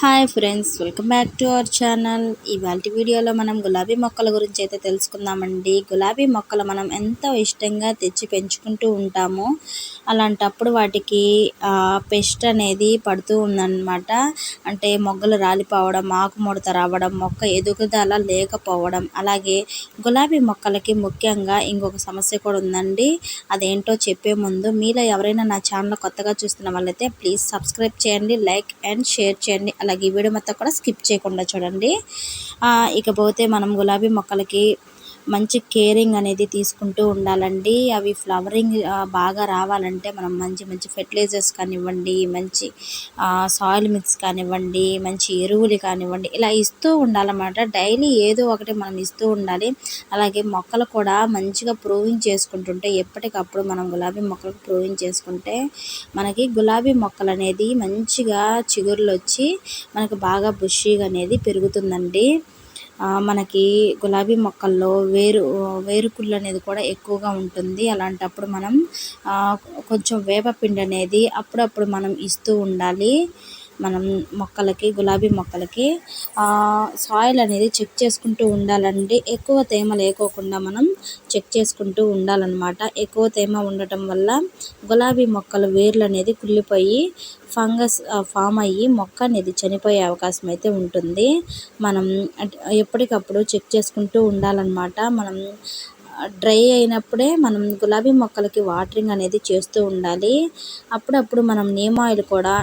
Hi friends welcome back to our channel. ఇవాళ వీడియోలో మనం గులాబీ మొక్కల గురించి అయితే తెలుసుకుందామండి. గులాబీ మొక్కలు మనం ఎంతో ఇష్టంగా తెచ్చి పెంచుకుంటూ ఉంటాము. అలాంటప్పుడు వాటికి పెస్ట్ అనేది పడుతూ ఉందన్నమాట. అంటే మొగ్గలు రాలిపోవడం ఆకుముడత రావడం మొక్క ఎదుగుదల లేకపోవడం. అలాగే గులాబీ మొక్కలకి ముఖ్యంగా ఇంకొక సమస్య కూడా ఉందండి. అదేంటో చెప్పే ముందు మీలో ఎవరైనా నా ఛానల్ కొత్తగా చూస్తున్న వాళ్ళైతే ప్లీజ్ సబ్స్క్రైబ్ చేయండి లైక్ అండ్ షేర్ చేయండి. అలాగే ఈ వీడియో మొత్తం కూడా స్కిప్ చేయకుండా చూడండి. ఇకపోతే మనం గులాబీ మొక్కలకి మంచి కేరింగ్ అనేది తీసుకుంటూ ఉండాలండి. అవి ఫ్లవరింగ్ బాగా రావాలంటే మనం మంచి మంచి ఫెర్టిలైజర్స్ కానివ్వండి మంచి సాయిల్ మిక్స్ కానివ్వండి మంచి ఎరువులు కానివ్వండి ఇలా ఇస్తూ ఉండాలన్నమాట. డైలీ ఏదో ఒకటి మనం ఇస్తూ ఉండాలి. అలాగే మొక్కలు కూడా మంచిగా ప్రూవింగ్ చేసుకుంటుంటే ఎప్పటికప్పుడు మనం గులాబీ మొక్కలకు ప్రూవింగ్ చేసుకుంటే మనకి గులాబీ మొక్కలు అనేది మంచిగా చిగురులు వచ్చి మనకు బాగా బుషీగా అనేది పెరుగుతుందండి. మనకి గులాబీ మొక్కల్లో వేరు వేరుకుళ్ళు అనేది కూడా ఎక్కువగా ఉంటుంది. అలాంటప్పుడు మనం కొంచెం వేపపిండి అనేది అప్పుడప్పుడు మనం ఇస్తూ ఉండాలి. మనం మొక్కలకి గులాబీ మొక్కలకి సాయిల్ అనేది చెక్ చేసుకుంటూ ఉండాలండి. ఎక్కువ తేమ లేకోకుండా మనం చెక్ చేసుకుంటూ ఉండాలన్నమాట. ఎక్కువ తేమ ఉండటం వల్ల గులాబీ మొక్కల వేర్లు అనేది కుళ్ళిపోయి ఫంగస్ ఫామ్ అయ్యి మొక్క అనేది చనిపోయే అవకాశం అయితే ఉంటుంది. మనం ఎప్పటికప్పుడు చెక్ చేసుకుంటూ ఉండాలన్నమాట. మనం డ్రై అయినప్పుడే మనం గులాబీ మొక్కలకి వాటరింగ్ అనేది చేస్తూ ఉండాలి. అప్పుడప్పుడు మనం నీమ్ ఆయిల్ కూడా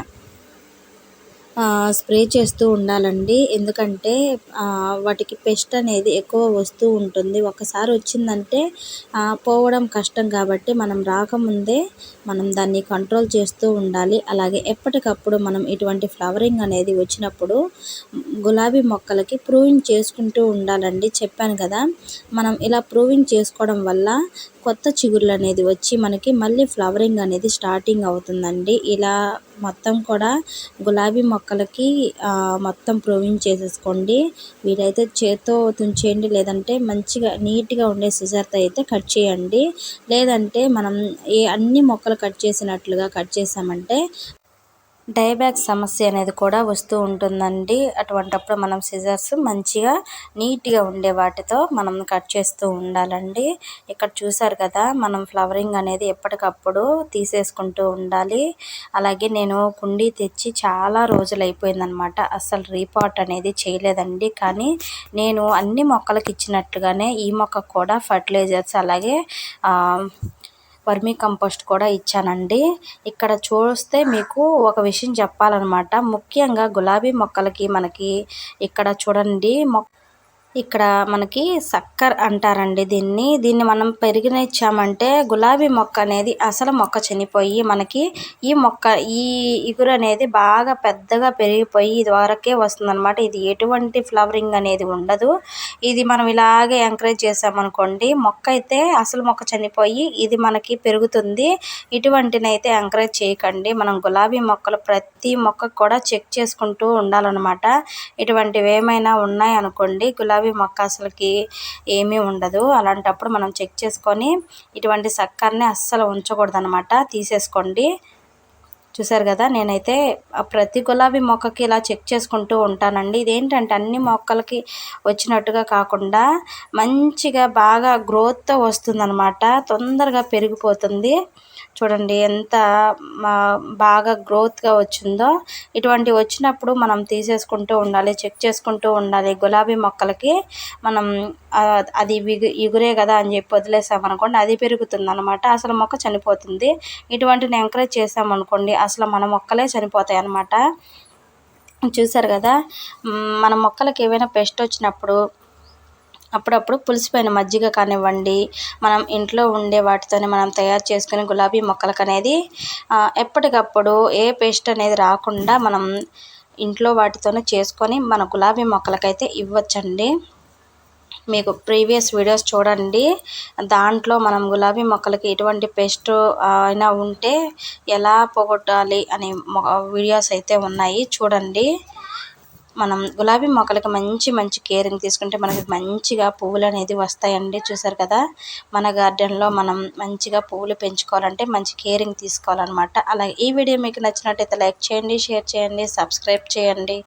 స్ప్రే చేస్తూ ఉండాలండి. ఎందుకంటే వాటికి పెస్ట్ అనేది ఎక్కువ వస్తూ ఉంటుంది. ఒకసారి వచ్చిందంటే పోవడం కష్టం కాబట్టి మనం రాకముందే మనం దాన్ని కంట్రోల్ చేస్తూ ఉండాలి. అలాగే ఎప్పటికప్పుడు మనం ఇటువంటి ఫ్లవరింగ్ అనేది వచ్చినప్పుడు గులాబీ మొక్కలకి ప్రూవింగ్ చేసుకుంటూ ఉండాలండి. చెప్పాను కదా మనం ఇలా ప్రూవింగ్ చేసుకోవడం వల్ల కొత్త చిగుర్లు అనేది వచ్చి మనకి మళ్ళీ ఫ్లవరింగ్ అనేది స్టార్టింగ్ అవుతుందండి. ఇలా మొత్తం కూడా గులాబీ మొక్కలకి మొత్తం ప్రూవింగ్ చేసేసుకోండి. వీలైతే చేత్తో తుంచేయండి లేదంటే మంచిగా నీట్గా ఉండే సిజర్తో అయితే కట్ చేయండి. లేదంటే మనం ఏ అన్ని మొక్కలు కట్ చేసినట్లుగా కట్ చేసామంటే డైబ్యాక్ సమస్య అనేది కూడా వస్తూ ఉంటుందండి. అటువంటప్పుడు మనం సిజర్స్ మంచిగా నీట్గా ఉండే వాటితో మనం కట్ చేస్తూ ఉండాలండి. ఇక్కడ చూసారు కదా మనం ఫ్లవరింగ్ అనేది ఎప్పటికప్పుడు తీసేసుకుంటూ ఉండాలి. అలాగే నేను కుండీ తెచ్చి చాలా రోజులు అయిపోయిందనమాట. అసలు రీపాట్ అనేది చేయలేదండి. కానీ నేను అన్ని మొక్కలకి ఇచ్చినట్లుగానే ఈ మొక్క కూడా ఫర్టిలైజర్స్ అలాగే వర్మీ కంపోస్ట్ కూడా ఇచ్చానండి. ఇక్కడ చూస్తే మీకు ఒక విషయం చెప్పాలన్నమాట. ముఖ్యంగా గులాబీ మొక్కలకి మనకి ఇక్కడ చూడండి మొక్క ఇక్కడ మనకి సక్కర్ అంటారండి దీన్ని. దీన్ని మనం పెరిగినిచ్చామంటే గులాబీ మొక్క అనేది అసలు మొక్క చనిపోయి మనకి ఈ మొక్క ఈ ఇగురు అనేది బాగా పెద్దగా పెరిగిపోయి ఇది వరకే వస్తుందన్నమాట. ఇది ఎటువంటి ఫ్లవరింగ్ అనేది ఉండదు. ఇది మనం ఇలాగే ఎంకరేజ్ చేసామనుకోండి మొక్క అయితే అసలు మొక్క చనిపోయి ఇది మనకి పెరుగుతుంది. ఇటువంటినైతే ఎంకరేజ్ చేయకండి. మనం గులాబీ మొక్కలు ప్రతి మొక్క కూడా చెక్ చేసుకుంటూ ఉండాలన్నమాట. ఇటువంటివి ఏమైనా ఉన్నాయనుకోండి గులాబీ గులాబీ మొక్క అసలుకి ఏమీ ఉండదు. అలాంటప్పుడు మనం చెక్ చేసుకొని ఇటువంటి సక్కర్ని అస్సలు ఉంచకూడదు అనమాట తీసేసుకోండి. చూసారు కదా నేనైతే ప్రతి గులాబీ మొక్కకి ఇలా చెక్ చేసుకుంటూ ఉంటానండి. ఇదేంటంటే అన్ని మొక్కలకి వచ్చినట్టుగా కాకుండా మంచిగా బాగా గ్రోత్తో వస్తుందన్నమాట. తొందరగా పెరిగిపోతుంది. చూడండి ఎంత బాగా గ్రోత్గా వచ్చిందో. ఇటువంటి వచ్చినప్పుడు మనం తీసేసుకుంటూ ఉండాలి చెక్ చేసుకుంటూ ఉండాలి. గులాబీ మొక్కలకి మనం అది ఇగురే కదా అని చెప్పి వదిలేసామనుకోండి అది పెరుగుతుంది అనమాట అసలు మొక్క చనిపోతుంది. ఇటువంటిని ఎంకరేజ్ చేసామనుకోండి అసలు మన మొక్కలే చనిపోతాయి అనమాట చూసారు కదా? మన మొక్కలకి ఏవైనా పెస్ట్ వచ్చినప్పుడు అప్పుడప్పుడు పులిసిపోయిన మజ్జిగ కానివ్వండి మనం ఇంట్లో ఉండే వాటితోనే మనం తయారు చేసుకుని గులాబీ మొక్కలకు అనేది ఎప్పటికప్పుడు ఏ పేస్ట్ అనేది రాకుండా మనం ఇంట్లో వాటితోనే చేసుకొని మన గులాబీ మొక్కలకైతే ఇవ్వచ్చండి. మీకు ప్రీవియస్ వీడియోస్ చూడండి. దాంట్లో మనం గులాబీ మొక్కలకి ఎటువంటి పెస్ట్ అయినా ఉంటే ఎలా పోగొట్టాలి అనే వీడియోస్ అయితే ఉన్నాయి. చూడండి. మనం గులాబీ మొక్కలకి మంచి మంచి కేరింగ్ తీసుకుంటే మనకి మంచిగా పువ్వులు అనేది వస్తాయండి. చూసారు కదా? మన గార్డెన్లో మనం మంచిగా పువ్వులు పెంచుకోవాలంటే మంచి కేరింగ్ తీసుకోవాలన్నమాట. అలాగే ఈ వీడియో మీకు నచ్చినట్టయితే లైక్ చేయండి షేర్ చేయండి సబ్స్క్రైబ్ చేయండి.